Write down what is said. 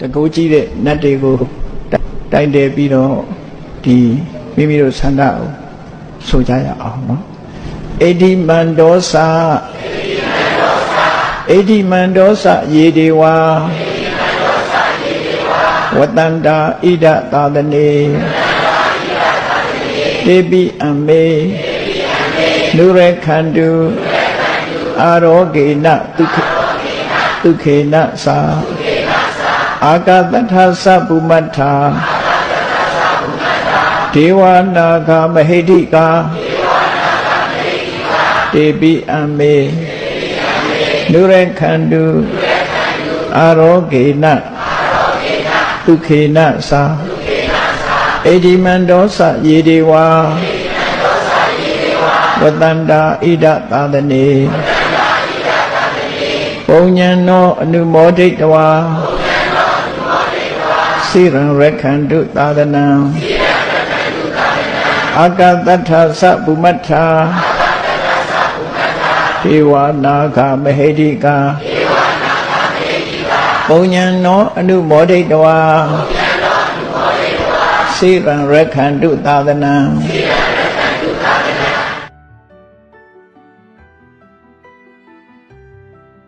တကူကြီးတဲ့နတ်တွေကိုတိုင်တယ်ပြီးတော့ဒီမိမိတို့ဆန္ဒကိုဆိုကြရအောင်နော်အေဒီမန္ဒောစာအေဒီမန္ဒောစာယေဒေဝါဝတန္တာဣဒသာသနေတေပိအမေနုရခန္တုအာရောဂေနဒုက္ခ ဒုက္ခေနသာအာကတထသဗ္ဗုမတ္ထာဒေဝနာဂမဟိတိကာတေပိအမေနုရခန္တုအာရောဂေနဒုခေနသာအေဒီမန္တောသယေဒေဝါဝတန္တာဣဒသာသနေ ပုံညံနောအနုမောဒိတဝါစိရံရခန္တုသာသနံအာကတထသဗ္ဗုမတ္ထာဒေဝနာဂမဟိတိကာပုံညံနောအနုမောဒိတဝါစိရံရခန္တုသာသနံ